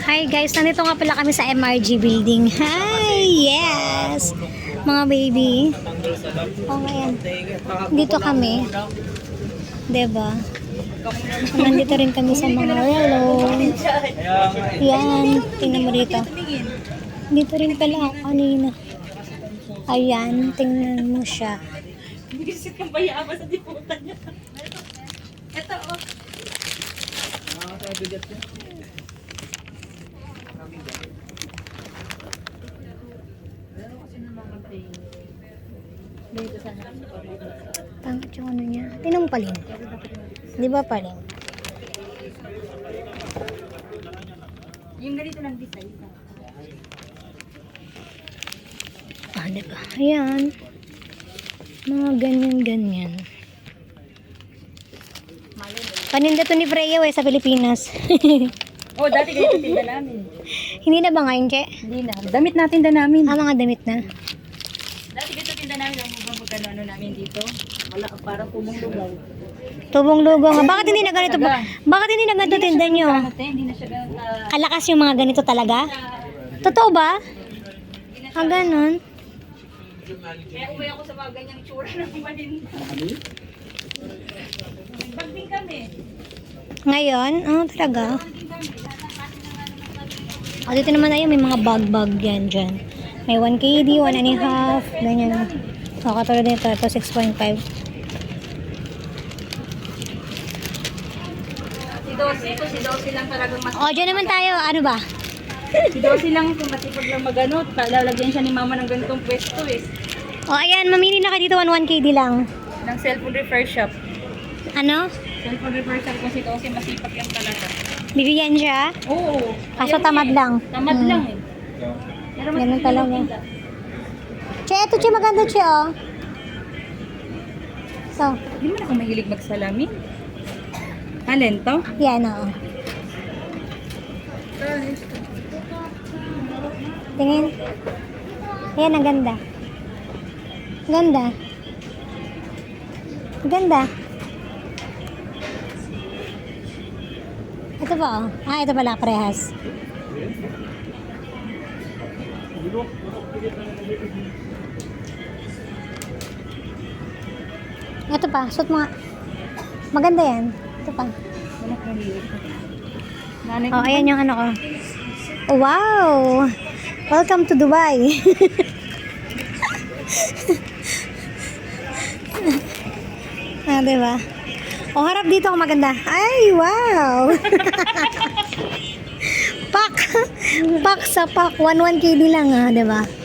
Hi guys, nandito nga pala kami sa MRG building. Hi! Yes! Mga baby. Oh, ayan. Dito kami. 'Di ba? Nandito rin kami sa mga relo. Yan, tingnan mo dito. Dito rin pala ako kanina. Ayan, tingnan mo siya. Bisit kang bayaba sa diputan niya. Ito, oh. Pangit yung ano niya. Tingnan mo palin. Di ba palin? Yung ganito lang design. Ah, di ba? Ayan. Mga ganyan-ganyan. Paninda to ni Freya eh, sa Pilipinas. Oh, dati ganito tinda namin. Hindi na ba ngayon, Che? Hindi na. Damit natin da namin. Ah, mga damit na. Dati ganito tinda namin. Ang mga magkano ano namin dito. Wala, parang kumong lugaw. Tubong lugo nga. Bakit hindi na ganito? ba- Bakit hindi na ganito tinda nyo? Ano te, hindi na siya ganun ka... Kalakas yung mga ganito talaga? Totoo ba? Ah, ganun. Kaya umuwi ako sa mga ganyang tsura ng malinda. Nagbagding kami. Ngayon? Ah, talaga? Ah, dito naman ayun, may mga bag-bag yan dyan. May 1 KD, 1 and a half, ganyan. So, katulad nito, ito 6.5. Si Dosi, si Dosi lang talagang mas... O, dyan naman tayo, ano ba? Si Dosi lang kung masipag lang magano. Lalagyan siya ni mama ng ganitong pwesto eh. O, ayan, mamili na kayo dito, 1 1 KD lang. Ng cellphone repair shop. Ano? Cellphone repair shop kung si Dosi masipag yan talaga. Bibigyan siya? Oo. Kaso Ayaw tamad niya eh. lang. Tamad Hmm. lang eh. Pero mas Ganun talaga. maganda. Che, ito che, maganda che, oh. So, Hindi mo na ako mahilig magsalamin. Alin to? yan, oo. Tingin. Ayan, ang ganda. Ganda. Ganda. Ito ba? Ah, ito pala, parehas. Ito pa, suot mo nga. Maganda yan. Ito pa. Oh, ayan yung ano ko. Oh, wow! Welcome to Dubai. ah, diba? Oh, harap dito ako maganda. Ay, wow! pak! pak sa pak. 1-1 KD lang ah, diba?